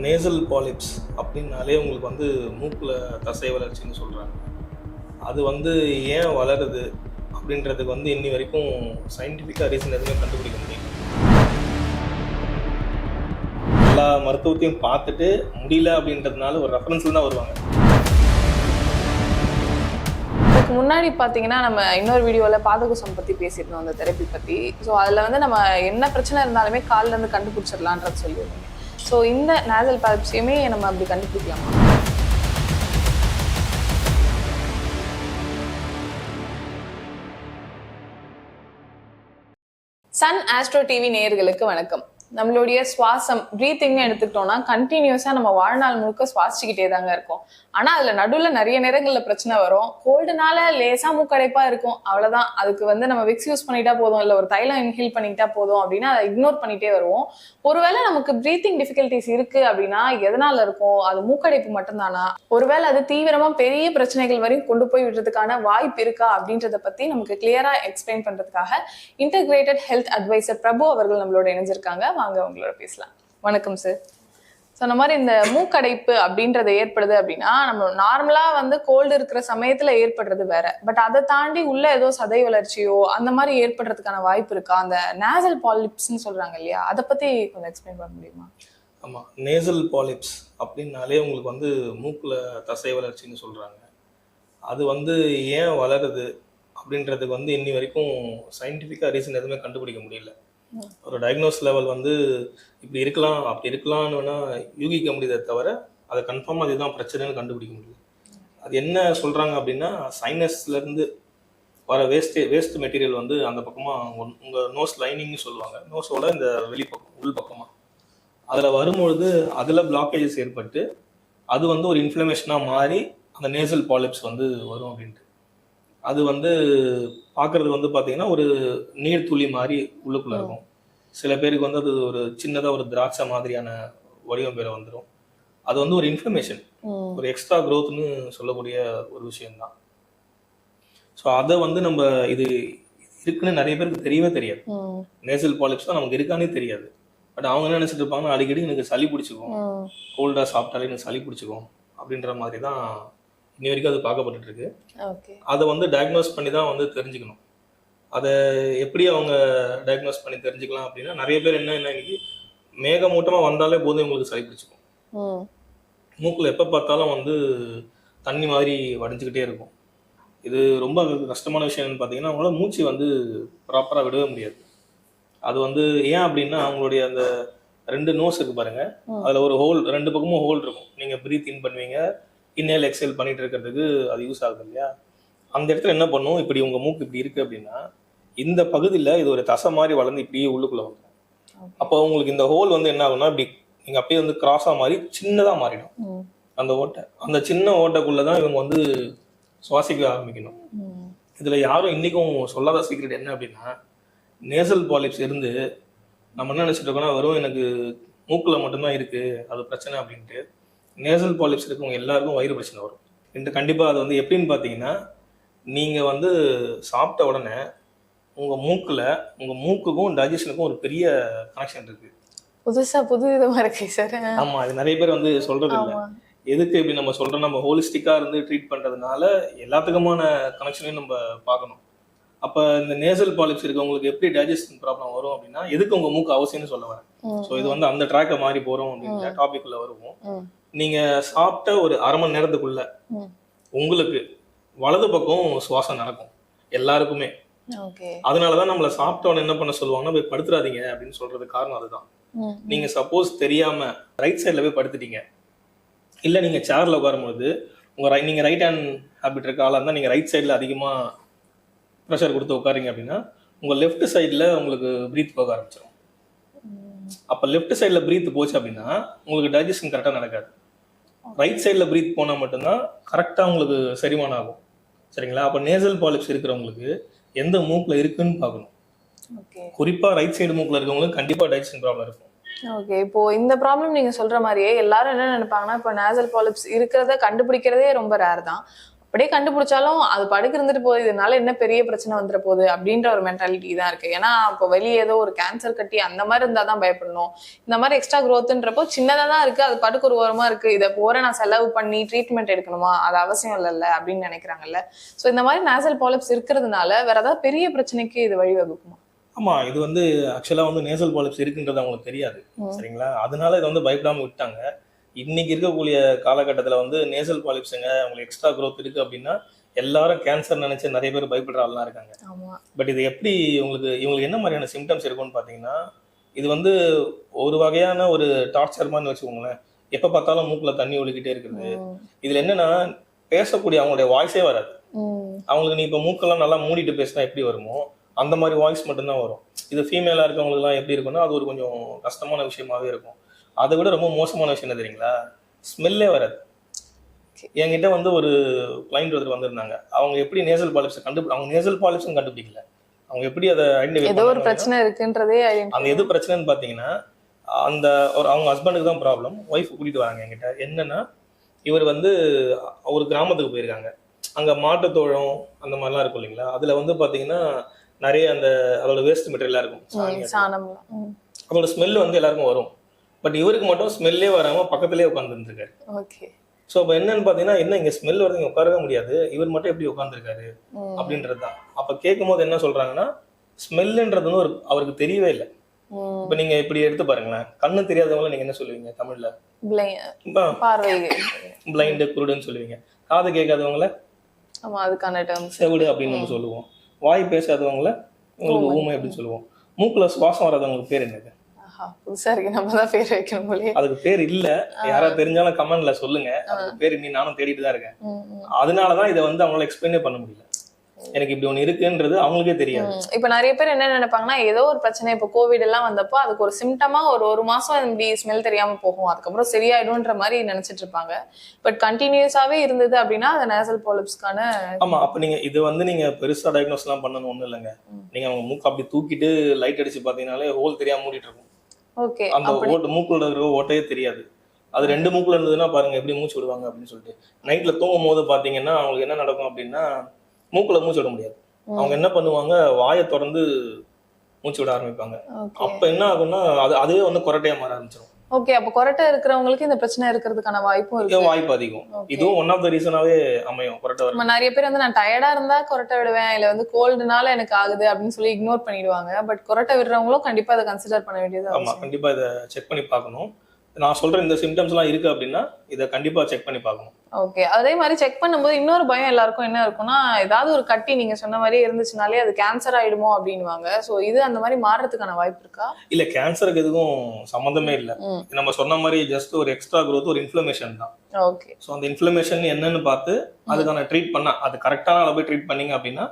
Nasal polyps அப்படின்னாலே உங்களுக்கு வந்து மூக்கில் தசை வளர்ச்சின்னு சொல்கிறாங்க அது வந்து ஏன் வளருது அப்படின்றதுக்கு வந்து இன்னி வரைக்கும் சயின்டிஃபிக்காக ரீசன் எதுவுமே கண்டுபிடிக்க முடியும் எல்லா மருத்துவத்தையும் பார்த்துட்டு முடியல அப்படின்றதுனால ஒரு ரெஃபரன்ஸில் தான் வருவாங்க. இதுக்கு முன்னாடி பார்த்தீங்கன்னா நம்ம இன்னொரு வீடியோவில் பாதகுசம் பற்றி பேசியிருந்தோம் அந்த தெரப்பி பற்றி ஸோ அதில் வந்து நம்ம என்ன பிரச்சனை இருந்தாலுமே கால்ல இருந்து கண்டுபிடிச்சிடலான்றது சொல்லியிருந்தோம். ஸோ இந்த நேசல் பால்ப்ஸையுமே நம்ம அப்படி கண்டுபிடிக்கலாமா? சன் ஆஸ்ட்ரோ டிவி நேயர்களுக்கு வணக்கம். நம்மளுடைய சுவாசம் ப்ரீத்திங்னு எடுத்துக்கிட்டோம்னா கண்டினியூஸாக நம்ம வாழ்நாள் முழுக்க சுவாசிச்சுக்கிட்டே தாங்க இருக்கும். ஆனால் அதில் நடுவில் நிறைய நேரங்களில் பிரச்சனை வரும். கோல்டுனால லேசாக மூக்கடைப்பாக இருக்கும். அவ்வளோதான் அதுக்கு வந்து நம்ம விக்ஸ் யூஸ் பண்ணிட்டா போதும். இல்லை ஒரு தைலம் இன்ஹில் பண்ணிட்டா போதும் அப்படின்னா அதை இக்னோர் பண்ணிட்டே வருவோம். ஒருவேளை நமக்கு ப்ரீத்திங் டிஃபிகல்டிஸ் இருக்கு அப்படின்னா எதனால இருக்கும்? அது மூக்கடைப்பு மட்டும்தானா? ஒருவேளை அது தீவிரமா பெரிய பிரச்சனைகள் வரையும் கொண்டு போய் விடுறதுக்கான வாய்ப்பு இருக்கா அப்படின்றத பத்தி நமக்கு கிளியரா எக்ஸ்பிளைன் பண்றதுக்காக இன்டகிரேட்டட் ஹெல்த் அட்வைசர் பிரபு அவர்கள் நம்மளோட இணைஞ்சிருக்காங்க. வாங்க உங்களோட பேசலாம். வணக்கம் சார் சொன்ன மாதிரி இந்த மூக்கடைப்பு அப்படின்றது ஏற்படுது அப்படின்னா நம்ம நார்மலா வந்து கோல்டு இருக்கிற சமயத்துல ஏற்படுறது வேற. பட் அதை தாண்டி உள்ள ஏதோ சதை வளர்ச்சியோ அந்த மாதிரி ஏற்படுறதுக்கான வாய்ப்பு இருக்கா? அந்த நேசல் பாலிப்ஸ்ன்னு சொல்றாங்க இல்லையா? அதை பத்தி கொஞ்சம் எக்ஸ்பிளைன் பண்ண முடியுமா? ஆமாம் நேசல் பாலிப்ஸ் அப்படின்னாலே உங்களுக்கு வந்து மூக்கில் தசை வளர்ச்சின்னு சொல்கிறாங்க அது வந்து ஏன் வளருது அப்படின்றதுக்கு வந்து இன்னி வரைக்கும் சயின்டிஃபிக்காக ரீசன் எதுவுமே கண்டுபிடிக்க முடியல. ஒரு டயக்னோஸ் லெவல் வந்து இப்படி இருக்கலாம் அப்படி இருக்கலாம்னு வேணா யூகிக்க முடியுதே தவிர அதை கன்ஃபார்மாக அதுதான் பிரச்சனைன்னு கண்டுபிடிக்க முடியல. அது என்ன சொல்கிறாங்க அப்படின்னா சைனஸ்லேருந்து வர வேஸ்ட் வேஸ்ட் மெட்டீரியல் வந்து அந்த பக்கமாக உங்கள் நோஸ் லைனிங்னு சொல்லுவாங்க. நோஸோட இந்த வெளிப்பக்கம் உள் பக்கமாக அதில் வரும்பொழுது அதில் பிளாக்கேஜஸ் ஏற்பட்டு அது வந்து ஒரு இன்ஃப்ளமேஷனாக மாறி அந்த நேசல் பாலிப்ஸ் வந்து வரும் அப்படின்ட்டு. அது வந்து பார்க்கறதுக்கு வந்து பார்த்தீங்கன்னா ஒரு நீர் துளி மாதிரி உள்ளுக்குள்ள இருக்கும். சில பேருக்கு வந்து அது ஒரு சின்னதாக ஒரு திராட்சை மாதிரியான வடிவம் பேர வந்துடும் அது வந்து ஒரு இன்ஃப்ளமேஷன் ம். ஒரு எக்ஸ்ட்ரா க்ரோத்னு சொல்லக்கூடிய ஒரு விஷயம்தான். ஸோ அதை வந்து நம்ம இது இருக்குன்னு நிறைய பேருக்கு தெரியவே தெரியாது. நேசல் பாலிப்ஸ் தான் நமக்கு இருக்கானே தெரியாது. பட் அவங்க என்ன நினைச்சிட்டு இருப்பாங்கன்னா அடிக்கடி எனக்கு சளி பிடிச்சிக்கும். ம். கோல்டாக சாப்பிட்டாலே எனக்கு சளி பிடிச்சிக்கும் அப்படின்ற மாதிரி தான் இன்னி வரைக்கும் அது இருக்கு ஓகே. அதை வந்து டயக்னோஸ் பண்ணி தான் வந்து தெரிஞ்சுக்கணும். அதை எப்படி அவங்க டயக்னோஸ் பண்ணி தெரிஞ்சுக்கலாம் அப்படின்னா நிறைய பேர் என்ன என்ன இன்னைக்கு மேகமூட்டமாக வந்தாலே போதும் இவங்களுக்கு சளி பிடிச்சிக்கும். மூக்கில் எப்போ பார்த்தாலும் வந்து தண்ணி மாதிரி வடிஞ்சுக்கிட்டே இருக்கும். இது ரொம்ப கஷ்டமான விஷயம் என்னன்னு பார்த்தீங்கன்னா அவங்களால மூச்சு வந்து ப்ராப்பராக விடவே முடியாது. அது வந்து ஏன் அப்படின்னா அவங்களுடைய அந்த ரெண்டு நோஸ் இருக்கு பாருங்க. அதில் ஒரு ஹோல் ரெண்டு பக்கமும் ஹோல் இருக்கும். நீங்கள் ப்ரீத் இன் பண்ணுவீங்க. இன்னேல் எக்ஸேல் பண்ணிட்டு இருக்கிறதுக்கு அது யூஸ் ஆகுது இல்லையா அந்த இடத்துல என்ன பண்ணும் இப்படி உங்கள் மூக்கு இப்படி இருக்கு அப்படின்னா இந்த பகுதியில் இது ஒரு தசை மாதிரி வளர்ந்து இப்படியே உள்ளுக்குள்ள Okay. அப்போ உங்களுக்கு இந்த ஹோல் வந்து என்ன ஆகும்னா இப்படி நீங்கள் அப்படியே வந்து கிராஸாக மாறி சின்னதாக மாறிடும். அந்த ஓட்டை அந்த சின்ன ஓட்டைக்குள்ள தான் இவங்க வந்து சுவாசிக்க ஆரம்பிக்கணும். இதுல யாரும் இன்னைக்கும் சொல்லாத சீக்ரெட் என்ன அப்படின்னா நேசல் பாலிப்ஸ் இருந்து நம்ம என்ன நினைச்சிட்டு இருக்கோம்னா வெறும் எனக்கு மூக்குல மட்டும்தான் இருக்கு அது பிரச்சனை அப்படின்ட்டு நேசல் பாலிப்ஸ் இருக்கவங்க எல்லாருக்கும் வயிறு பிரச்சனை வரும். இந்த கண்டிப்பா அது வந்து எப்படின்னு பார்த்தீங்கன்னா நீங்க வந்து சாப்பிட்ட உடனே உங்க மூக்குல உங்க மூக்குக்கும் டைஜஷனுக்கும் ஒரு பெரிய கனெக்ஷன் இருக்கு. புதுசா புது விதமா இருக்கு சார் ஆமா அது நிறைய பேர் வந்து சொல்றது இல்ல. எதுக்கு இப்படி நம்ம சொல்றோம்? நம்ம ஹோலிஸ்டிக்கா இருந்து ட்ரீட் பண்றதுனால எல்லாத்துக்குமான கனெக்ஷனையும் நம்ம பார்க்கணும். அப்ப இந்த நேசல் பாலிப்ஸ் இருக்கவங்களுக்கு எப்படி டைஜஷன் ப்ராப்ளம் வரும் அப்படின்னா எதுக்கு உங்க மூக்கு அவசியம்னு சொல்ல வரேன். ஸோ இது வந்து அந்த ட்ராக்கை மாறி போறோம் அப்படின்ற டாபிக் உள்ள வருவோம். நீங்க சாப்பிட்ட ஒரு அரை மணி நேரத்துக்குள்ள. உங்களுக்கு வலது பக்கம் சுவாசம் நடக்கும். எல்லாருக்குமே. அதனாலதான் நம்மள சாப்பிட்ட உடனே என்ன பண்ண சொல்லுவாங்கன்னா போய் படுத்துறாதீங்க அப்படின்னு சொல்றது காரணம் அதுதான். நீங்க சப்போஸ் தெரியாம ரைட் சைடுல போய் படுத்துட்டீங்க. இல்ல நீங்க சேர்ல உட்காரும்போது உங்க நீங்க ரைட் ஹேண்ட் ஹேபிட் இருக்க ஆளா இருந்தா நீங்க ரைட் சைடுல அதிகமா ப்ரெஷர் கொடுத்து உட்காருங்க அப்படின்னா உங்க லெஃப்ட் சைடுல உங்களுக்கு பிரீத் போக ஆரம்பிச்சிடும். அப்ப லெஃப்ட் சைடுல பிரீத் போச்சு அப்படின்னா உங்களுக்கு டைஜஷன் கரெக்டா நடக்காது. ரைட் சைடுல பிரீத் போனா மட்டும்தான் கரெக்டா உங்களுக்கு செரிமானம் ஆகும். சரிங்களா? அப்ப நேசல் பாலிப்ஸ் இருக்கிறவங்களுக்கு எந்த மூக்குல இருக்குன்னு பார்க்கணும். ஓகே குறிப்பா ரைட் சைடு மூக்குல இருக்கவங்களுக்கு கண்டிப்பா டைஜஷன் ப்ராப்ளம் இருக்கும். ஓகே இப்போ இந்த ப்ராப்ளம் நீங்க சொல்ற மாதிரியே எல்லாரும் என்ன நினைப்பாங்கன்னா இப்போ நேசல் பாலிப்ஸ் இருக்கிறத கண்டுபிடிக்கிறதே ரொம்ப ரேர் தான். அப்படியே கண்டுபிடிச்சாலும் அது படுக்கு இருந்துட்டு போகுது. இதனால என்ன பெரிய பிரச்சனை வந்துட போகுது அப்படின்ற ஒரு மென்டாலிட்டி தான் இருக்கு. ஏன்னா இப்போ வெளியே ஏதோ ஒரு கேன்சர் கட்டி அந்த மாதிரி இருந்தா தான் பயப்படணும். இந்த மாதிரி எக்ஸ்ட்ரா க்ரோத்ன்றப்போ சின்னதா தான் இருக்கு. அது படுக்கு ஒரு ஓரமா இருக்கு. இதை போற நான் செலவு பண்ணி ட்ரீட்மெண்ட் எடுக்கணுமா? அது அவசியம் இல்லைல்ல அப்படின்னு நினைக்கிறாங்கல்ல. சோ இந்த மாதிரி நேசல் பாலிப்ஸ் இருக்கிறதுனால வேற ஏதாவது பெரிய பிரச்சனைக்கு இது வழிவகுக்குமா ஆமா இது வந்து ஆக்சுவலா வந்து நேசல் பாலிப்ஸ் இருக்குன்றது அவங்களுக்கு தெரியாது. சரிங்களா? அதனால இதை வந்து பயப்படாம விட்டாங்க. இன்னைக்கு இருக்கக்கூடிய காலகட்டத்துல வந்து நேசல் பாலிப்ஸுங்க அவங்களுக்கு எக்ஸ்ட்ரா growth இருக்கு அப்படின்னா எல்லாரும் கேன்சர் நினைச்சு நிறைய பேர் பயப்படுற ஆள்லாம் இருக்காங்க. பட் இது எப்படி உங்களுக்கு இவங்களுக்கு என்ன மாதிரியான சிம்டம்ஸ் இருக்கும்னு பார்த்தீங்கன்னா இது வந்து ஒரு வகையான ஒரு டார்ச்சர் மாதிரி வச்சுக்கோங்களேன். எப்போ பார்த்தாலும் மூக்கில் தண்ணி ஒழுகிட்டே இருக்குது. இதில் என்னன்னா பேசக்கூடிய அவங்களுடைய வாய்ஸே வராது. அவங்களுக்கு நீ இப்போ மூக்கெல்லாம் நல்லா மூடிட்டு பேசினா எப்படி வருமோ அந்த மாதிரி வாய்ஸ் மட்டும்தான் வரும். இது ஃபீமேலாக இருக்கவங்களுக்குலாம் எப்படி இருக்கும்னா அது ஒரு கொஞ்சம் கஷ்டமான விஷயமாவே இருக்கும். அதை விட ரொம்ப மோசமான விஷயம் என்ன தெரியுங்களா? ஸ்மெல்லே வராது. என்கிட்ட வந்து ஒரு கிளைண்ட் ஒருத்தர் வந்திருந்தாங்க. அவங்க எப்படி நேசல் பாலிப்ஸ் கண்டு அவங்க நேசல் பாலிப்ஸும் கண்டுபிடிக்கல. அவங்க எப்படி அதை ஐடென்டிஃபை ஏதோ ஒரு பிரச்சனை இருக்குன்றதே அந்த எது பிரச்சனைன்னு பார்த்தீங்கன்னா அந்த ஒரு அவங்க ஹஸ்பண்டுக்கு தான் ப்ராப்ளம் ஒய்ஃப் கூட்டிட்டு வராங்க என்கிட்ட. என்னன்னா இவர் வந்து ஒரு கிராமத்துக்கு போயிருக்காங்க. அங்க மாட்டுத்தோழம் அந்த மாதிரிலாம் இருக்கும் இல்லைங்களா? அதுல வந்து பாத்தீங்கன்னா நிறைய அந்த அதோட வேஸ்ட் மெட்டீரியலா இருக்கும். அதோட ஸ்மெல் வந்து எல்லாருக்கும் வரும். பட் இவருக்கு மட்டும் ஸ்மெல்லே வராம பக்கத்துலயே உட்காந்துருக்காரு ஓகே. ஸோ இப்போ என்னன்னு பார்த்தீங்கன்னா என்ன இங்க ஸ்மெல் வருது இங்க உட்காரவே முடியாது. இவர் மட்டும் எப்படி உட்காந்துருக்காரு. அப்படின்றது தான் அப்போ கேட்கும் போது என்ன சொல்றாங்கன்னா ஸ்மெல்லுன்றது வந்து ஒரு அவருக்கு தெரியவே இல்லை. இப்போ நீங்க இப்படி எடுத்து பாருங்களேன். கண்ணு தெரியாதவங்கள நீங்க என்ன சொல்லுவீங்க தமிழ்ல? பிளைண்டு குருடுன்னு சொல்லுவீங்க. காது கேட்காதவங்கள ஆமா அதுக்கான டேர்ம்ஸ் செவிடு அப்படின்னு நம்ம சொல்லுவோம். வாய் பேசாதவங்கள உங்களுக்கு ஊமை. அப்படின்னு சொல்லுவோம். மூக்குல சுவாசம் வராதவங்களுக்கு பேர் என்னது? புதுசா இருக்கு. நம்ம தான் பேர் வைக்கணும் போலயே. அதுக்கு பேர் இல்ல. யாராவது தெரிஞ்சாலும் கமெண்ட்ல சொல்லுங்க. அதுக்கு பேர் இன்னி நானும் தேடிட்டு தான் இருக்கேன். அதனாலதான் இதை வந்து அவங்களால எக்ஸ்பிளைனே பண்ண முடியல. எனக்கு இப்படி ஒண்ணு இருக்குன்றது அவங்களுக்கே தெரியாது. இப்ப நிறைய பேர் என்ன நினைப்பாங்கன்னா ஏதோ ஒரு பிரச்சனை இப்ப கோவிட் எல்லாம் வந்தப்போ அதுக்கு ஒரு சிம்டமா ஒரு ஒரு மாசம் இப்படி ஸ்மெல் தெரியாம போகும். அதுக்கப்புறம் சரியாயிடும்ன்ற மாதிரி நினைச்சிட்டு இருப்பாங்க. பட் கண்டினியூஸாவே இருந்தது அப்படின்னா அது நேசல் பாலிப்ஸ்க்கான ஆமா அப்ப நீங்க இது வந்து நீங்க பெருசா டயக்னோஸ் எல்லாம் பண்ணணும் ஒண்ணும் இல்லைங்க. நீங்க அவங்க மூக்கு அப்படி தூக்கிட்டு லைட் அடிச்சு பாத்தீங்கன்னாலே ஹோல் தெரியாம மூடிட்டு இருக்கும். அந்த ஓட்டு மூக்குள்ள இருக்கிற ஓட்டையே தெரியாது. அது ரெண்டு மூக்குல இருந்ததுன்னா பாருங்க எப்படி மூச்சு விடுவாங்க அப்படின்னு சொல்லிட்டு. நைட்ல தூங்கும் போது பாத்தீங்கன்னா அவங்களுக்கு என்ன நடக்கும் அப்படின்னா மூக்குல மூச்சு விட முடியாது. அவங்க என்ன பண்ணுவாங்க வாயை திறந்து மூச்சு விட ஆரம்பிப்பாங்க. அப்ப என்ன ஆகும்னா அது அதுவே வந்து கொரட்டையா மாற ஆரம்பிச்சிடும் ஓகே அப்ப கொரட்டை இருக்கிறவங்களுக்கு இந்த பிரச்சனை இருக்கிறதுக்கான வாய்ப்பும் இருக்கு. வாய்ப்பு அதிகம். இதுவும் ஒன் ஆஃப் த ரீசனாவே அமையும் கொரட்டை நம்ம நிறைய பேர் வந்து நான் டயர்டா இருந்தா கொரட்டை விடுவேன் இல்ல வந்து கோல்டுனால எனக்கு ஆகுது அப்படின்னு சொல்லி இக்னோர் பண்ணிடுவாங்க. பட் கொரட்டை விடுறவங்களும் கண்டிப்பா அதை கன்சிடர் பண்ண வேண்டியது ஆமா. கண்டிப்பா இதை செக் பண்ணி பார்க்கணும். நான் சொல்ற இந்த சிம்டம்ஸ் எல்லாம் இருக்கு அப்படின்னா இதை கண்டிப்பா செக் பண்ணி பார்க்கணும். ஓகே அதே மாதிரி செக் பண்ணும்போது இன்னொரு பயம் எல்லாருக்கும் என்ன இருக்கும்னா ஏதாவது ஒரு கட்டி நீங்க சொன்ன மாதிரியே இருந்துச்சுனாலே அது கேன்சர் ஆயிடுமோ அப்படின்னுவாங்க. சோ இது அந்த மாதிரி மாறுறதுக்கான வாய்ப்பு இருக்கா? இல்ல கேன்சருக்கு எதுவும் சம்மந்தமே இல்ல. நம்ம சொன்ன மாதிரி ஜஸ்ட் ஒரு எக்ஸ்ட்ரா growth ஒரு இன்ஃப்ளமேஷன் தான். ஓகே ஸோ அந்த இன்ஃப்ளமேஷன் என்னன்னு பார்த்து அதுக்கான ட்ரீட் பண்ணா அது கரெக்டான அளவு ட்ரீட் பண்ணீங்க அப்படின்னா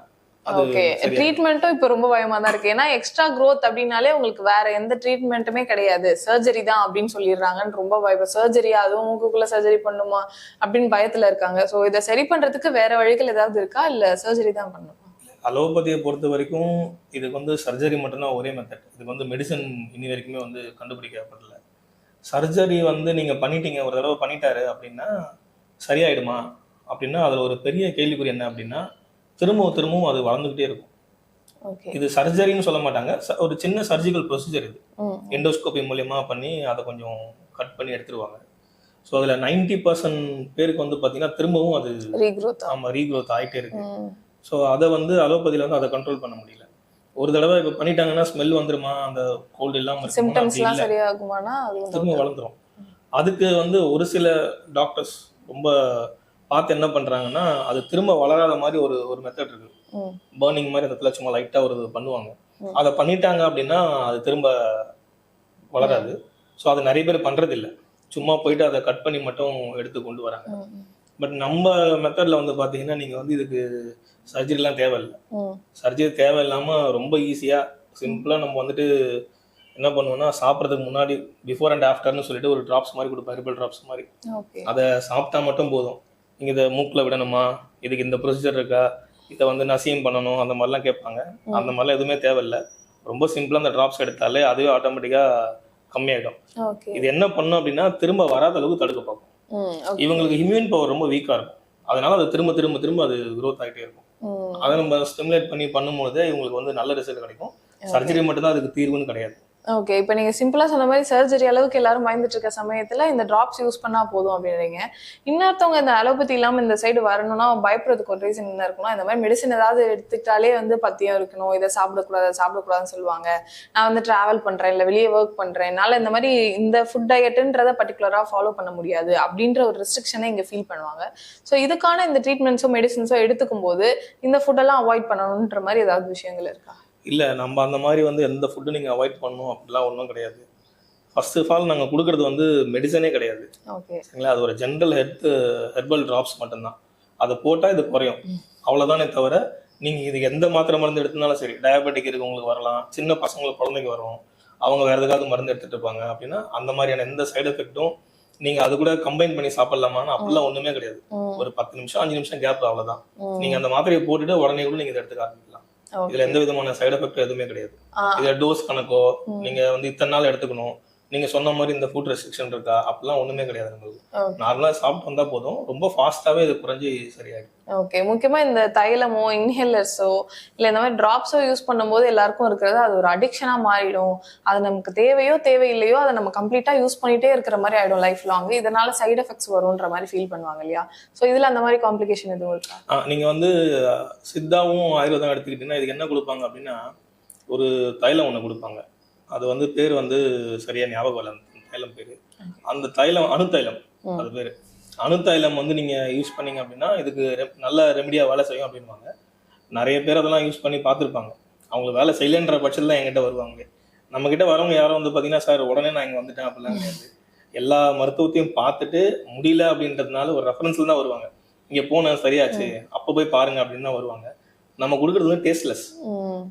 ஓகே. ட்ரீட்மெண்ட்டும் இப்போ ரொம்ப பயமா தான் இருக்கு. ஏன்னா எக்ஸ்ட்ரா growth அப்படின்னாலே உங்களுக்கு வேற எந்த ட்ரீட்மெண்ட்டுமே கிடையாது. சர்ஜரி தான் அப்படின்னு சொல்லிடுறாங்கன்னு ரொம்ப பயம். சர்ஜரி அதுவும் மூக்குக்குள்ள சர்ஜரி பண்ணுமா அப்படின்னு பயத்துல இருக்காங்க. சோ இதை சரி பண்றதுக்கு வேற வழிகள் ஏதாவது இருக்கா? இல்ல சர்ஜரி தான் பண்ணணுமா? அலோபதியை பொறுத்த வரைக்கும் இதுக்கு வந்து சர்ஜரி மட்டும்தான் ஒரே மெத்தட் இதுக்கு வந்து மெடிசன் இனி வரைக்குமே வந்து கண்டுபிடிக்கப்படல. சர்ஜரி வந்து நீங்க பண்ணிட்டீங்க. ஒரு தடவை பண்ணிட்டாரு அப்படின்னா சரியாயிடுமா? அப்படின்னா அதுல ஒரு பெரிய கேள்விக்குறி என்ன அப்படின்னா திரும்பவும் திரும்பவும் அது வளர்ந்துகிட்டே இருக்கும். இது சர்ஜரின்னு சொல்ல மாட்டாங்க. ஒரு சின்ன சர்ஜிக்கல் ப்ரொசீஜர் இது. எண்டோஸ்கோபி மூலியமா பண்ணி அதை கொஞ்சம் கட் பண்ணி எடுத்துருவாங்க. ஸோ அதுல 90% பர்சன்ட் பேருக்கு வந்து பாத்தீங்கன்னா திரும்பவும் அது ரீக்ரோத் ஆமா ரீக்ரோத் ஆயிட்டே இருக்கு. ஸோ அதை வந்து அலோபதியில வந்து அதை கண்ட்ரோல் பண்ண முடியல. ஒரு தடவை இப்போ பண்ணிட்டாங்கன்னா ஸ்மெல் வந்துருமா? அந்த கோல்டு இல்லாம இருக்குமா? சிம்டம்ஸ் அப்படி எல்லாம் இல்ல. சரியாகுமானா அது வந்து திரும்ப வளர்ந்துரும். அதுக்கு வந்து ஒரு சில டாக்டர்ஸ் ரொம்ப பார்த்து என்ன பண்றாங்கன்னா அது திரும்ப வளராத மாதிரி ஒரு ஒரு மெத்தட் இருக்கு. பர்னிங் மாதிரி அந்த இடத்துல சும்மா லைட்டா ஒரு பண்ணுவாங்க. அதை பண்ணிட்டாங்க அப்படின்னா அது திரும்ப வளராது. ஸோ அது நிறைய பேர் பண்றது இல்ல சும்மா போயிட்டு அதை கட் பண்ணி மட்டும் எடுத்து கொண்டு வராங்க. பட் நம்ம மெத்தட்ல வந்து பாத்தீங்கன்னா நீங்க வந்து இதுக்கு சர்ஜரிலாம் தேவையில்லை. சர்ஜரி தேவையில்லாம ரொம்ப ஈஸியா சிம்பிளா நம்ம வந்துட்டு என்ன பண்ணுவோம்னா சாப்பிட்றதுக்கு முன்னாடி பிஃபோர் அண்ட் ஆஃப்டர்னு சொல்லிட்டு ஒரு டிராப்ஸ் மாதிரி கொடுப்பேன் ஹெர்பல் டிராப்ஸ் மாதிரி. அதை சாப்பிட்டா மட்டும் போதும். நீங்க இதை மூக்குல விடணுமா? இதுக்கு இந்த ப்ரொசீஜர் இருக்கா? இதை வந்து நசியம் பண்ணணும் அந்த மாதிரிலாம் கேட்பாங்க. அந்த மாதிரிலாம் எதுவுமே தேவையில்லை. ரொம்ப சிம்பிளா அந்த டிராப்ஸ் எடுத்தாலே அதுவே ஆட்டோமேட்டிக்கா கம்மியாயிடும். இது என்ன பண்ணும் அப்படின்னா திரும்ப வராத அளவுக்கு தடுக்க பார்க்கும். இவங்களுக்கு இம்யூன் பவர் ரொம்ப வீக்கா இருக்கும். அதனால அது திரும்ப திரும்ப திரும்ப அது growth ஆகிட்டே இருக்கும். அதை நம்ம ஸ்டிமுலேட் பண்ணி பண்ணும்போது இவங்களுக்கு வந்து நல்ல ரிசல்ட் கிடைக்கும். சர்ஜரி மட்டும்தான் அதுக்கு தீர்வுன்னு கிடையாது. ஓகே இப்போ நீங்கள் சிம்பிளாக சொன்ன மாதிரி சர்ஜரி அளவுக்கு எல்லாரும் பயந்துட்டு இருக்க சமயத்தில் இந்த ட்ராப்ஸ் யூஸ் பண்ணால் போதும் அப்படின்றீங்க. இன்னொருத்தவங்க இந்த அலோபதி இல்லாமல் இந்த சைடு வரணும்னா பயப்படுறதுக்கு ஒரு ரீசன் என்ன இருக்கும்னா இந்த மாதிரி மெடிசன் ஏதாவது எடுத்துக்கிட்டாலே வந்து பத்தியம் இருக்கணும் இதை சாப்பிடக்கூடாது சாப்பிடக்கூடாதுன்னு சொல்லுவாங்க. நான் வந்து ட்ராவல் பண்ணுறேன் இல்லை வெளியே ஒர்க் பண்ணுறேன் என்னால இந்த மாதிரி இந்த ஃபுட் டயட்டுன்றதை பர்டிகுலராக ஃபாலோ பண்ண முடியாது அப்படின்ற ஒரு ரெஸ்ட்ரிக்ஷனை இங்கே ஃபீல் பண்ணுவாங்க. ஸோ இதுக்கான இந்த ட்ரீட்மெண்ட்ஸோ மெடிசன்ஸோ எடுத்துக்கும் போது இந்த ஃபுட்டெல்லாம் அவாய்ட் பண்ணணுன்ற மாதிரி ஏதாவது விஷயங்கள் இருக்கா? இல்லை நம்ம அந்த மாதிரி வந்து எந்த ஃபுட்டு நீங்கள் அவாய்ட் பண்ணணும் அப்படிலாம் ஒன்றும் கிடையாது. ஃபர்ஸ்ட் ஆஃப் ஆல் நாங்கள் கொடுக்கறது வந்து மெடிசனே கிடையாது. சரிங்களா? அது ஒரு ஜென்ரல் ஹெல்த் ஹெர்பல் ட்ராப்ஸ் மட்டும்தான். அதை போட்டால் இது குறையும். அவ்வளோதானே தவிர நீங்கள் இது எந்த மாத்திரை மருந்து எடுத்தனாலும் சரி டயபெட்டிக் இருக்கவங்களுக்கு வரலாம் சின்ன பசங்களுக்கு குழந்தைங்க வரும் அவங்க வேறு எதுக்காவது மருந்து எடுத்துட்டு இருப்பாங்க அப்படின்னா அந்த மாதிரியான எந்த சைடு எஃபெக்ட்டும் நீங்கள் அது கூட கம்பைன் பண்ணி சாப்பிடலாமான்னு அப்படிலாம் ஒன்றுமே கிடையாது. ஒரு பத்து நிமிஷம் அஞ்சு நிமிஷம் கேப் அவ்வளோதான் ம். நீங்கள் அந்த மாத்திரையை போட்டுட்டு உடனே கூட நீங்கள் இதை எடுத்துக்க. இதுல எந்த விதமான சைடு எஃபெக்ட் எதுவுமே கிடையாது. இதுல டோஸ் கணக்கோ. நீங்க வந்து இத்தனை நாள் எடுத்துக்கணும் நீங்க சொன்ன மாதிரி இந்த ஃபுட் ரெஸ்ட்ரிக்ஷன் இருக்கா? அப்படிலாம் ஒண்ணுமே கிடையாது நம்மளுக்கு. நார்மலா சாப்பிட்டு வந்தா போதும். ரொம்ப ஃபாஸ்டாவே இது குறைஞ்சி சரியாயிடும். ஓகே முக்கியமா இந்த தைலமோ இன்ஹேலர்ஸோ இல்ல இந்த மாதிரி டிராப்ஸோ யூஸ் பண்ணும்போது எல்லாருக்கும் இருக்கிறது அது ஒரு அடிக்ஷனா மாறிடும். அது நமக்கு தேவையோ தேவையில்லையோ அதை நம்ம கம்ப்ளீட்டா யூஸ் பண்ணிட்டே இருக்கிற மாதிரி ஆயிடும் லைஃப் லாங் இதனால சைடு எஃபெக்ட்ஸ் வரும்ன்ற மாதிரி ஃபீல் பண்ணுவாங்க இல்லையா? சோ இதுல அந்த மாதிரி காம்ப்ளிகேஷன் எதுவும் இருக்கா? நீங்க வந்து சித்தாவும் ஆயுர்வேதம் எடுத்துக்கிட்டீங்கன்னா இதுக்கு என்ன கொடுப்பாங்க அப்படின்னா ஒரு தைலம் ஒண்ணு கொடுப்பாங்க. அது வந்து பேர் வந்து சரியா ஞாபகம் இல்லை அந்த தைலம் பேரு. அந்த தைலம் ம். அது பேரு. அணுத்தைலம் வந்து நீங்க யூஸ் பண்ணீங்க அப்படின்னா இதுக்கு நல்ல ரெமடியா வேலை செய்யும் அப்படின்வாங்க நிறைய பேர் அதெல்லாம் யூஸ் பண்ணி பார்த்துருப்பாங்க. அவங்க வேலை செய்யலைன்ற பட்சத்தில் தான் என்கிட்ட வருவாங்க. நம்ம கிட்ட வரவங்க யாரும் வந்து பார்த்தீங்கன்னா சார் உடனே நான் இங்கே வந்துட்டேன் அப்படிலாம் கிடையாது. எல்லா மருத்துவத்தையும் பார்த்துட்டு முடியல அப்படின்றதுனால ஒரு ரெஃபரன்ஸ்ல தான் வருவாங்க. இங்கே போனேன் சரியாச்சு. அப்போ போய் பாருங்க அப்படின்னு தான் வருவாங்க. நம்ம கொடுக்குறது வந்து டேஸ்ட்லெஸ்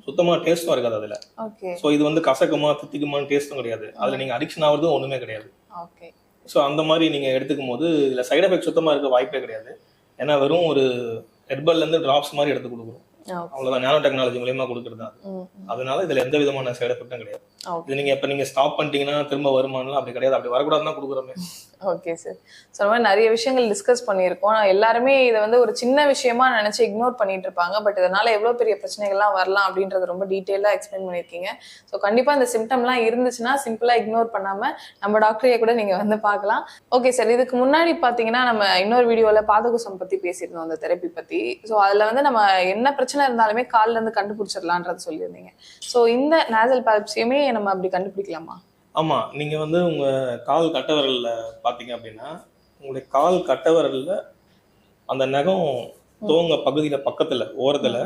சுத்தமா டேஸ்டும் இருக்காது அதுல. ஸோ இது வந்து கசக்குமா தித்திக்குமான்னு டேஸ்ட்டும் கிடையாது. அதுல நீங்க அடிக்ஷன் ஆகுறதும் ஒண்ணுமே கிடையாது. ஸோ அந்த மாதிரி நீங்க எடுத்துக்கும் போது இதுல சைடு எஃபெக்ட் சுத்தமா இருக்க வாய்ப்பே கிடையாது. ஏன்னா வெறும் ஒரு ஹெர்பல்ல இருந்து டிராப்ஸ் மாதிரி எடுத்து கொடுக்குறோம். அவ்வளவுதான். நானோ டெக்னாலஜி மூலியமா கொடுக்குறது தான். அது. அதனால இதுல எந்த விதமான சைடு எஃபெக்டும் கிடையாது. இது நீங்க இப்ப நீங்க ஸ்டாப் பண்ணிட்டீங்கன்னா திரும்ப வருமானம் அப்படி கிடையாது. அப்படி வரக்கூடாதுன்னு தான் கொடுக்குறோமே. ஓகே சார் ஸோ மாதிரி நிறைய விஷயங்கள் டிஸ்கஸ் பண்ணியிருக்கோம். எல்லாருமே இதை வந்து ஒரு சின்ன விஷயமா நினைச்சு இக்னோர் பண்ணிட்டு இருப்பாங்க. பட் இதனால எவ்வளோ பெரிய பிரச்சனைகள்லாம் வரலாம் அப்படின்றது ரொம்ப டீட்டெயிலாக எக்ஸ்பிளைன் பண்ணியிருக்கீங்க. ஸோ கண்டிப்பாக இந்த சிம்டம்லாம் இருந்துச்சுன்னா சிம்பிளாக இக்னோர் பண்ணாம நம்ம டாக்டரையே கூட நீங்க வந்து பார்க்கலாம். ஓகே சார் இதுக்கு முன்னாடி பார்த்தீங்கன்னா நம்ம இன்னொரு வீடியோவில் பாதகுசம் பத்தி பேசியிருந்தோம் அந்த தெரப்பி பத்தி. ஸோ அதில் வந்து நம்ம என்ன பிரச்சனை இருந்தாலுமே கால்ல இருந்து கண்டுபிடிச்சிடலான்றது சொல்லியிருந்தீங்க. ஸோ இந்த நேசல் பால்ப்ஸையுமே நம்ம அப்படி கண்டுபிடிக்கலாமா? ஆமா நீங்க வந்து உங்க கால் கட்டவிரல்ல பாத்தீங்க அப்படின்னா உங்களுடைய கால் கட்டவிரல்ல அந்த நகம் தோங்க பகுதியில பக்கத்துல ஓரத்துல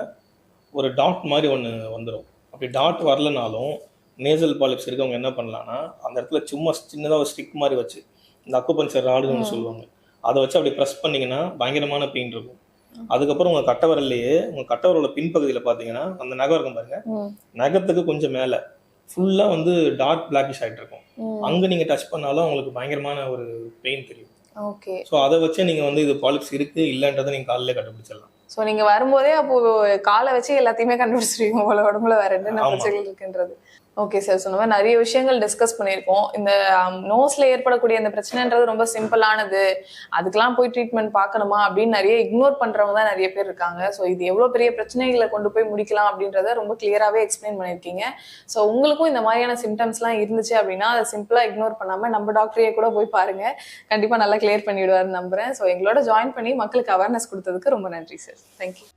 ஒரு டாட் மாதிரி ஒண்ணு வந்துடும் அப்படி டாட் வரலனாலும் நேசல் பாலிப்ஸ் இருக்கவங்க என்ன பண்ணலாம்னா அந்த இடத்துல சும்மா சின்னதா ஒரு ஸ்டிக் மாதிரி வச்சு இந்த அக்குபஞ்சர் ராடுன்னு சொல்லுவாங்க. அதை வச்சு அப்படி ப்ரெஸ் பண்ணீங்கன்னா பயங்கரமான பெயின் இருக்கும். அதுக்கப்புறம் உங்க கட்டவிரல்லையே உங்க கட்டவிரலோட பின்பகுதியில பாத்தீங்கன்னா அந்த நகம் இருக்கும் பாருங்க. நகத்துக்கு கொஞ்சம் மேல. ஃபுல்லா வந்து டார்க் பிளாக்கிஷ் ஆயிட்டு இருக்கும் அங்க நீங்க டச் பண்ணாலும் உங்களுக்கு பயங்கரமான ஒரு பெயின் தெரியும். ஓகே ஸோ அதை வச்சே நீங்க வந்து இது பாலிப்ஸ் இருக்கு இல்லைன்றதை நீங்க காலையில கண்டுபிடிச்சிடலாம். சோ நீங்க வரும்போதே அப்போ காலை வச்சு எல்லாத்தையுமே கண்டுபிடிச்சிருவீங்க உங்களோட உடம்புல வேற என்னென்ன ஆமா. பிரச்சனைகள் இருக்குன்றது. ஓகே சார் சொன்ன மாதிரி நிறைய விஷயங்கள் டிஸ்கஸ் பண்ணியிருக்கோம். இந்த um, நோஸ்ல ஏற்படக்கூடிய இந்த பிரச்சனைன்றது ரொம்ப சிம்பிளானது அதுக்கெல்லாம் போய் ட்ரீட்மெண்ட் பார்க்கணுமா அப்படின்னு நிறைய இக்னோர் பண்றவங்க தான் நிறைய பேர் இருக்காங்க. ஸோ இது எவ்வளோ பெரிய பிரச்சனைகளை கொண்டு போய் முடிக்கலாம் அப்படின்றத ரொம்ப கிளியராகவே எக்ஸ்பிளைன் பண்ணியிருக்கீங்க. ஸோ உங்களுக்கும் இந்த மாதிரியான சிம்டம்ஸ்லாம் இருந்துச்சு அப்படின்னா அதை சிம்பிளாக இக்னோர் பண்ணாமல் நம்ம டாக்டரையே கூட போய் பாருங்க. கண்டிப்பாக நல்லா கிளியர் பண்ணிவிடுவார் நம்புறேன். ஸோ எங்களோட ஜாயின் பண்ணி மக்களுக்கு அவேர்னஸ் கொடுத்ததுக்கு ரொம்ப நன்றி சார் தேங்க்யூ